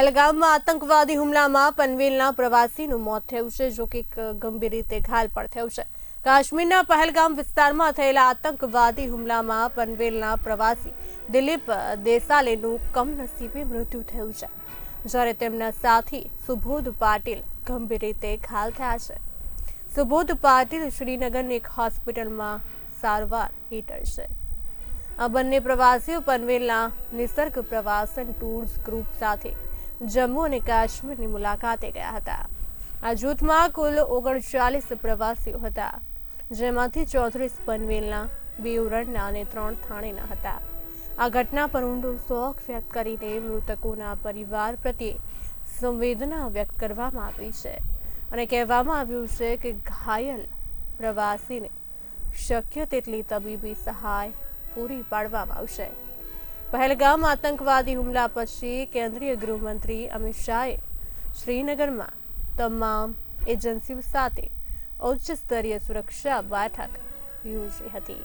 પહેલગામમાં આતંકવાદી હુમલામાં પનવેલના પ્રવાસીનું મોત થયું છે, જો કે ગંભીર રીતે ઘાયલ પણ થયું છે. કાશ્મીરના પહેલગામ વિસ્તારમાં થયેલા આતંકવાદી હુમલામાં પનવેલના પ્રવાસી દિલીપ દેસાલેનું કમનસીબે મૃત્યુ થયું છે. જ્યારે તેમના સાથી સુબોધ પાટીલ ગંભીર રીતે ઘાયલ થયા છે. સુબોધ પાટીલ શ્રીનગરની એક હોસ્પિટલમાં સારવાર હેઠળ છે. આ બંને પ્રવાસીઓ પનવેલના નિસર્ગ પ્રવાસન ટૂર્સ ગ્રુપ સાથે જમ્મુ અને કાશ્મીરની મુલાકાતે ગયા હતા. આ જૂથમાં કુલ ઓગણચાલીસ પ્રવાસીઓ હતા, જેમાંથી ચોત્રીસ પનવેલના, બે અને ત્રણ થાણેના હતા. આ ઘટના પર ઊંડો શોક વ્યક્ત કરીને મૃતકોના પરિવાર પ્રત્યે સંવેદના વ્યક્ત કરવામાં આવી છે અને કહેવામાં આવ્યું છે કે ઘાયલ પ્રવાસીને શક્ય તેટલી તબીબી સહાય પૂરી પાડવામાં આવશે. પહેલગામ આતંકવાદી હુમલા પછી કેન્દ્રીય ગૃહમંત્રી અમિત શાહે શ્રીનગરમાં તમામ એજન્સીઓ સાથે ઉચ્ચ સ્તરીય સુરક્ષા બેઠક યોજી હતી.